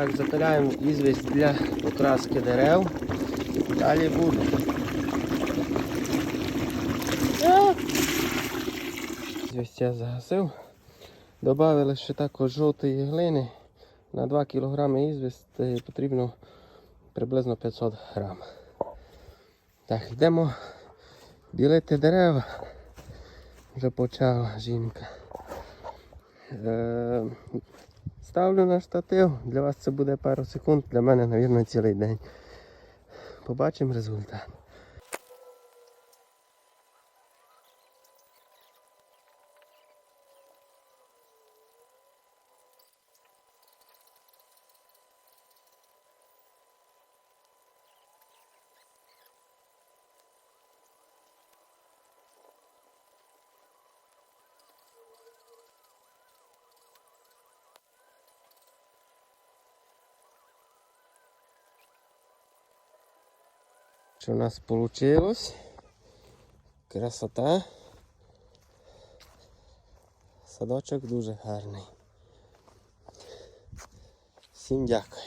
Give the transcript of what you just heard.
Так, запиляємо ізвість для окраски дерев. Далі буде. Звість я загасив. Добавили ще також жовтої глини. На 2 кг ізвісти потрібно приблизно 500 грам. Так, йдемо білити дерева. Вже почала жінка. Е, ставлю на штатив. Для вас це буде пару секунд, для мене, мабуть, цілий день. Побачимо результат. Що у нас вийшло? Красота. Садочок дуже гарний. Всім дякую.